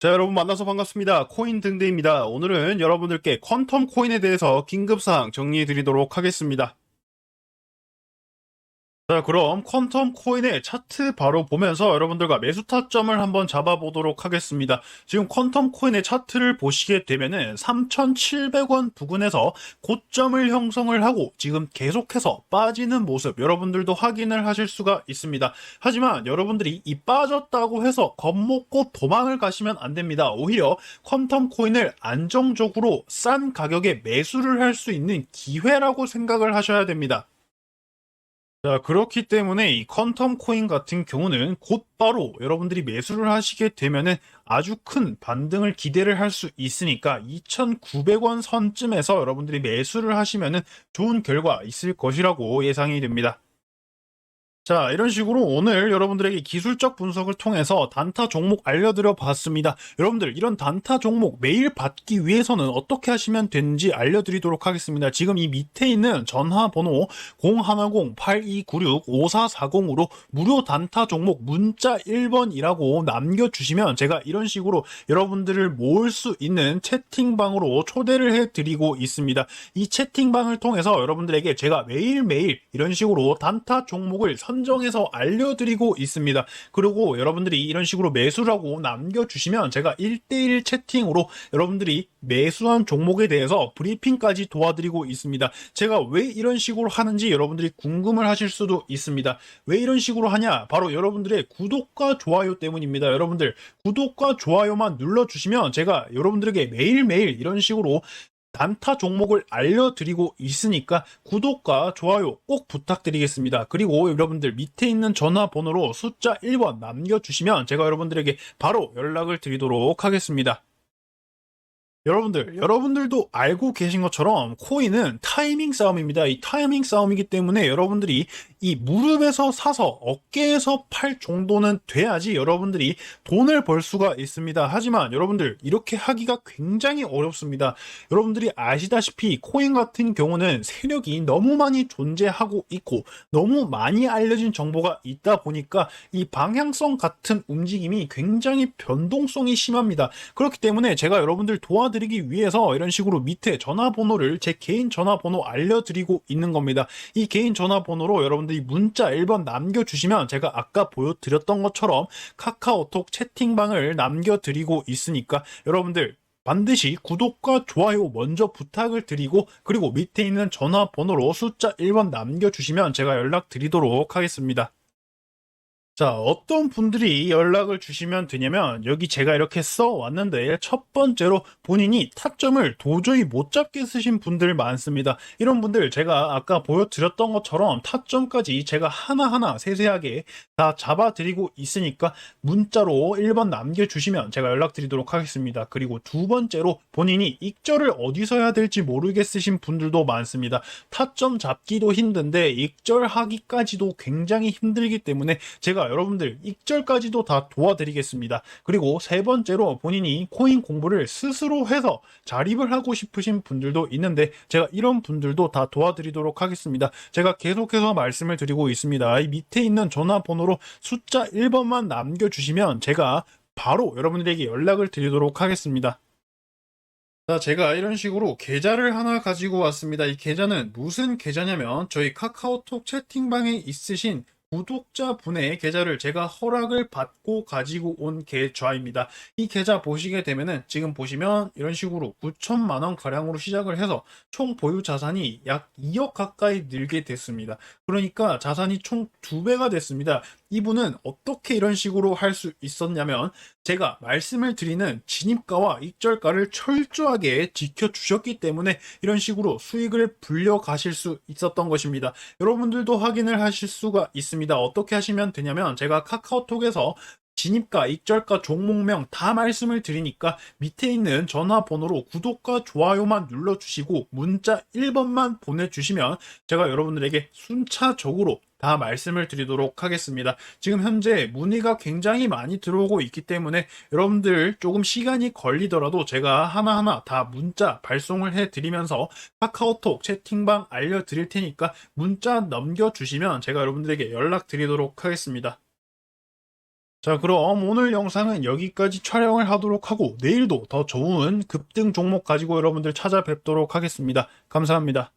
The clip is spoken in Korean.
자, 여러분 만나서 반갑습니다. 코인 등대입니다. 오늘은 여러분들께 퀀텀 코인에 대해서 긴급사항 정리해 드리도록 하겠습니다. 자, 그럼 퀀텀 코인의 차트 바로 보면서 여러분들과 매수 타점을 한번 잡아보도록 하겠습니다. 지금 퀀텀 코인의 차트를 보시게 되면은 3,700원 부근에서 고점을 형성을 하고 지금 계속해서 빠지는 모습 여러분들도 확인을 하실 수가 있습니다. 하지만 여러분들이 이 빠졌다고 해서 겁먹고 도망을 가시면 안 됩니다. 오히려 퀀텀 코인을 안정적으로 싼 가격에 매수를 할 수 있는 기회라고 생각을 하셔야 됩니다. 자, 그렇기 때문에 이 퀀텀 코인 같은 경우는 곧바로 여러분들이 매수를 하시게 되면은 아주 큰 반등을 기대를 할 수 있으니까 2,900원 선쯤에서 여러분들이 매수를 하시면은 좋은 결과 있을 것이라고 예상이 됩니다. 자, 이런 식으로 오늘 여러분들에게 기술적 분석을 통해서 단타 종목 알려드려 봤습니다. 여러분들, 이런 단타 종목 매일 받기 위해서는 어떻게 하시면 되는지 알려드리도록 하겠습니다. 지금 이 밑에 있는 전화번호 010-8296-5440으로 무료 단타 종목 문자 1번이라고 남겨주시면 제가 이런 식으로 여러분들을 모을 수 있는 채팅방으로 초대를 해드리고 있습니다. 이 채팅방을 통해서 여러분들에게 제가 매일매일 이런 식으로 단타 종목을 선 정해서 알려드리고 있습니다. 그리고 여러분들이 이런 식으로 매수라고 남겨주시면 제가 1대1 채팅으로 여러분들이 매수한 종목에 대해서 브리핑까지 도와드리고 있습니다. 제가 왜 이런 식으로 하는지 여러분들이 궁금을 하실 수도 있습니다. 왜 이런 식으로 하냐? 바로 여러분들의 구독과 좋아요 때문입니다. 여러분들 구독과 좋아요만 눌러주시면 제가 여러분들에게 매일매일 이런 식으로 단타 종목을 알려드리고 있으니까 구독과 좋아요 꼭 부탁드리겠습니다. 그리고 여러분들 밑에 있는 전화번호로 숫자 1번 남겨주시면 제가 여러분들에게 바로 연락을 드리도록 하겠습니다. 여러분들, 여러분들도 알고 계신 것처럼 코인은 타이밍 싸움입니다. 이 타이밍 싸움이기 때문에 여러분들이 이 무릎에서 사서 어깨에서 팔 정도는 돼야지 여러분들이 돈을 벌 수가 있습니다. 하지만 여러분들 이렇게 하기가 굉장히 어렵습니다. 여러분들이 아시다시피 코인 같은 경우는 세력이 너무 많이 존재하고 있고 너무 많이 알려진 정보가 있다 보니까 이 방향성 같은 움직임이 굉장히 변동성이 심합니다. 그렇기 때문에 제가 여러분들 도와드 리기 위해서 이런 식으로 밑에 전화번호를 제 개인 전화번호 알려드리고 있는 겁니다. 이 개인 전화번호로 여러분들이 문자 1번 남겨주시면 제가 아까 보여드렸던 것처럼 카카오톡 채팅방을 남겨드리고 있으니까 여러분들 반드시 구독과 좋아요 먼저 부탁을 드리고 그리고 밑에 있는 전화번호로 숫자 1번 남겨주시면 제가 연락드리도록 하겠습니다. 자, 어떤 분들이 연락을 주시면 되냐면, 여기 제가 이렇게 써 왔는데, 첫 번째로 본인이 타점을 도저히 못 잡게 쓰신 분들 많습니다. 이런 분들 제가 아까 보여드렸던 것처럼 타점까지 제가 하나하나 세세하게 다 잡아드리고 있으니까, 문자로 1번 남겨주시면 제가 연락드리도록 하겠습니다. 그리고 두 번째로 본인이 익절을 어디서 해야 될지 모르겠으신 분들도 많습니다. 타점 잡기도 힘든데, 익절하기까지도 굉장히 힘들기 때문에 제가 여러분들 익절까지도 다 도와드리겠습니다. 그리고 세 번째로 본인이 코인 공부를 스스로 해서 자립을 하고 싶으신 분들도 있는데 제가 이런 분들도 다 도와드리도록 하겠습니다. 제가 계속해서 말씀을 드리고 있습니다. 이 밑에 있는 전화번호로 숫자 1번만 남겨주시면 제가 바로 여러분들에게 연락을 드리도록 하겠습니다. 자, 제가 이런 식으로 계좌를 하나 가지고 왔습니다. 이 계좌는 무슨 계좌냐면 저희 카카오톡 채팅방에 있으신 구독자분의 계좌를 제가 허락을 받고 가지고 온 계좌입니다. 이 계좌 보시게 되면은 지금 보시면 이런 식으로 9천만 원 가량으로 시작을 해서 총 보유 자산이 약 2억 가까이 늘게 됐습니다. 그러니까 자산이 총 2배가 됐습니다. 이분은 어떻게 이런 식으로 할 수 있었냐면 제가 말씀을 드리는 진입가와 익절가를 철저하게 지켜주셨기 때문에 이런 식으로 수익을 불려 가실 수 있었던 것입니다. 여러분들도 확인을 하실 수가 있습니다. 어떻게 하시면 되냐면 제가 카카오톡에서 진입가, 익절가, 종목명 다 말씀을 드리니까 밑에 있는 전화번호로 구독과 좋아요만 눌러주시고 문자 1번만 보내주시면 제가 여러분들에게 순차적으로 다 말씀을 드리도록 하겠습니다. 지금 현재 문의가 굉장히 많이 들어오고 있기 때문에 여러분들 조금 시간이 걸리더라도 제가 하나하나 다 문자 발송을 해 드리면서 카카오톡 채팅방 알려드릴 테니까 문자 넘겨주시면 제가 여러분들에게 연락 드리도록 하겠습니다. 자, 그럼 오늘 영상은 여기까지 촬영을 하도록 하고 내일도 더 좋은 급등 종목 가지고 여러분들 찾아뵙도록 하겠습니다. 감사합니다.